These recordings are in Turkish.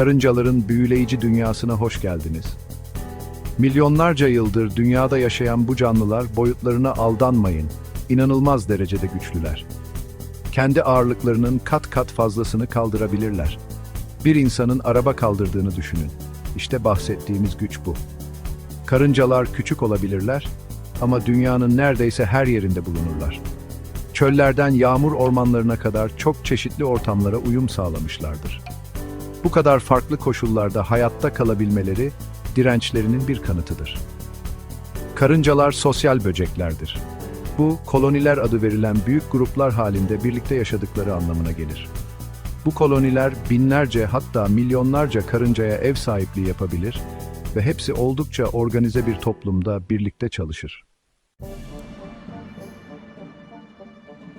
Karıncaların büyüleyici dünyasına hoş geldiniz. Milyonlarca yıldır dünyada yaşayan bu canlılar boyutlarına aldanmayın. İnanılmaz derecede güçlüler. Kendi ağırlıklarının kat kat fazlasını kaldırabilirler. Bir insanın araba kaldırdığını düşünün. İşte bahsettiğimiz güç bu. Karıncalar küçük olabilirler ama dünyanın neredeyse her yerinde bulunurlar. Çöllerden yağmur ormanlarına kadar çok çeşitli ortamlara uyum sağlamışlardır. Bu kadar farklı koşullarda hayatta kalabilmeleri dirençlerinin bir kanıtıdır. Karıncalar sosyal böceklerdir. Bu, koloniler adı verilen büyük gruplar halinde birlikte yaşadıkları anlamına gelir. Bu koloniler binlerce hatta milyonlarca karıncaya ev sahipliği yapabilir ve hepsi oldukça organize bir toplumda birlikte çalışır.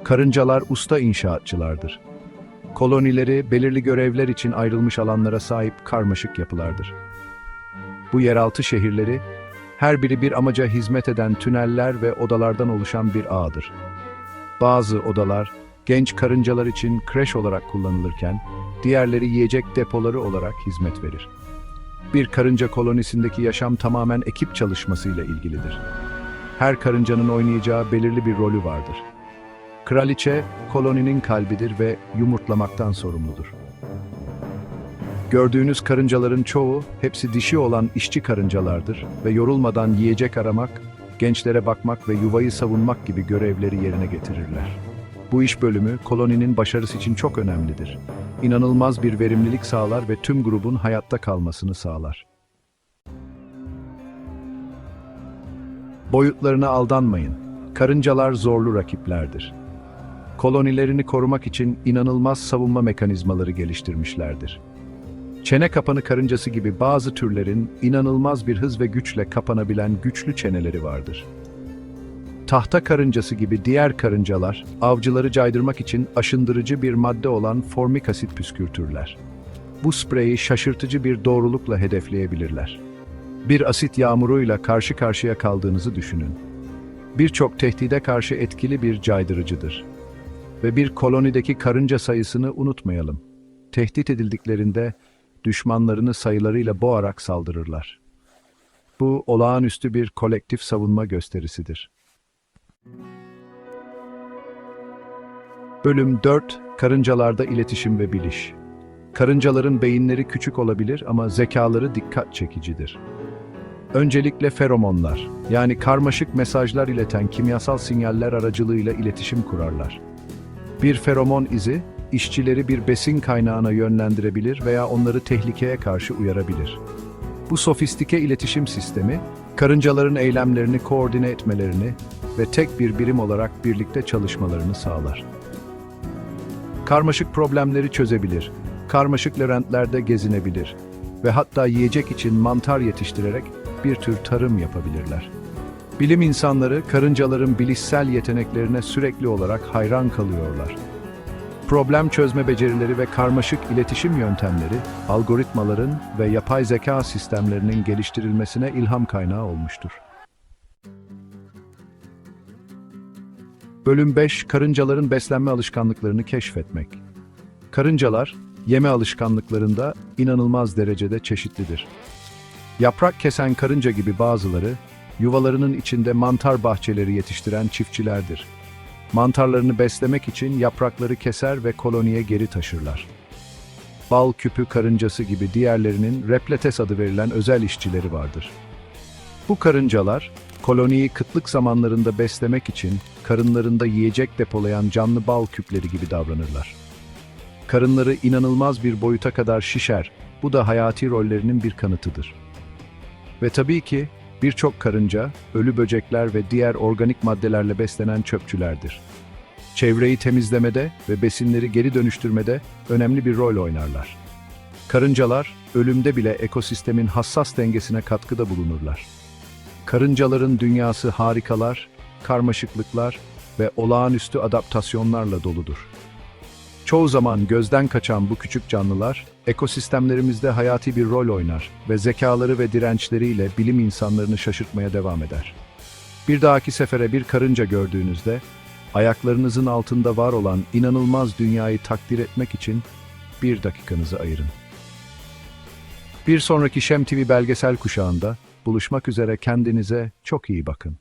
Karıncalar usta inşaatçılardır. Kolonileri belirli görevler için ayrılmış alanlara sahip karmaşık yapılardır. Bu yeraltı şehirleri, her biri bir amaca hizmet eden tüneller ve odalardan oluşan bir ağdır. Bazı odalar, genç karıncalar için kreş olarak kullanılırken, diğerleri yiyecek depoları olarak hizmet verir. Bir karınca kolonisindeki yaşam tamamen ekip çalışmasıyla ilgilidir. Her karıncanın oynayacağı belirli bir rolü vardır. Kraliçe, koloninin kalbidir ve yumurtlamaktan sorumludur. Gördüğünüz karıncaların çoğu, hepsi dişi olan işçi karıncalardır ve yorulmadan yiyecek aramak, gençlere bakmak ve yuvayı savunmak gibi görevleri yerine getirirler. Bu iş bölümü koloninin başarısı için çok önemlidir. İnanılmaz bir verimlilik sağlar ve tüm grubun hayatta kalmasını sağlar. Boyutlarına aldanmayın. Karıncalar zorlu rakiplerdir. Kolonilerini korumak için inanılmaz savunma mekanizmaları geliştirmişlerdir. Çene kapanı karıncası gibi bazı türlerin inanılmaz bir hız ve güçle kapanabilen güçlü çeneleri vardır. Tahta karıncası gibi diğer karıncalar, avcıları caydırmak için aşındırıcı bir madde olan formik asit püskürtürler. Bu spreyi şaşırtıcı bir doğrulukla hedefleyebilirler. Bir asit yağmuruyla karşı karşıya kaldığınızı düşünün. Birçok tehdide karşı etkili bir caydırıcıdır. Ve bir kolonideki karınca sayısını unutmayalım. Tehdit edildiklerinde düşmanlarını sayılarıyla boğarak saldırırlar. Bu olağanüstü bir kolektif savunma gösterisidir. Bölüm 4 Karıncalarda iletişim ve biliş. Karıncaların beyinleri küçük olabilir ama zekaları dikkat çekicidir. Öncelikle feromonlar, yani karmaşık mesajlar ileten kimyasal sinyaller aracılığıyla iletişim kurarlar. Bir feromon izi, işçileri bir besin kaynağına yönlendirebilir veya onları tehlikeye karşı uyarabilir. Bu sofistike iletişim sistemi, karıncaların eylemlerini koordine etmelerini ve tek bir birim olarak birlikte çalışmalarını sağlar. Karmaşık problemleri çözebilir, karmaşık labirentlerde gezinebilir ve hatta yiyecek için mantar yetiştirerek bir tür tarım yapabilirler. Bilim insanları karıncaların bilişsel yeteneklerine sürekli olarak hayran kalıyorlar. Problem çözme becerileri ve karmaşık iletişim yöntemleri, algoritmaların ve yapay zeka sistemlerinin geliştirilmesine ilham kaynağı olmuştur. Bölüm 5 Karıncaların beslenme alışkanlıklarını keşfetmek. Karıncalar, yeme alışkanlıklarında inanılmaz derecede çeşitlidir. Yaprak kesen karınca gibi bazıları, yuvalarının içinde mantar bahçeleri yetiştiren çiftçilerdir. Mantarlarını beslemek için yaprakları keser ve koloniye geri taşırlar. Bal küpü karıncası gibi diğerlerinin repletes adı verilen özel işçileri vardır. Bu karıncalar, koloniyi kıtlık zamanlarında beslemek için karınlarında yiyecek depolayan canlı bal küpleri gibi davranırlar. Karınları inanılmaz bir boyuta kadar şişer, bu da hayati rollerinin bir kanıtıdır. Ve tabii ki birçok karınca, ölü böcekler ve diğer organik maddelerle beslenen çöpçülerdir. Çevreyi temizlemede ve besinleri geri dönüştürmede önemli bir rol oynarlar. Karıncalar, ölümde bile ekosistemin hassas dengesine katkıda bulunurlar. Karıncaların dünyası harikalar, karmaşıklıklar ve olağanüstü adaptasyonlarla doludur. Çoğu zaman gözden kaçan bu küçük canlılar, ekosistemlerimizde hayati bir rol oynar ve zekaları ve dirençleriyle bilim insanlarını şaşırtmaya devam eder. Bir dahaki sefere bir karınca gördüğünüzde, ayaklarınızın altında var olan inanılmaz dünyayı takdir etmek için bir dakikanızı ayırın. Bir sonraki Şem TV belgesel kuşağında buluşmak üzere kendinize çok iyi bakın.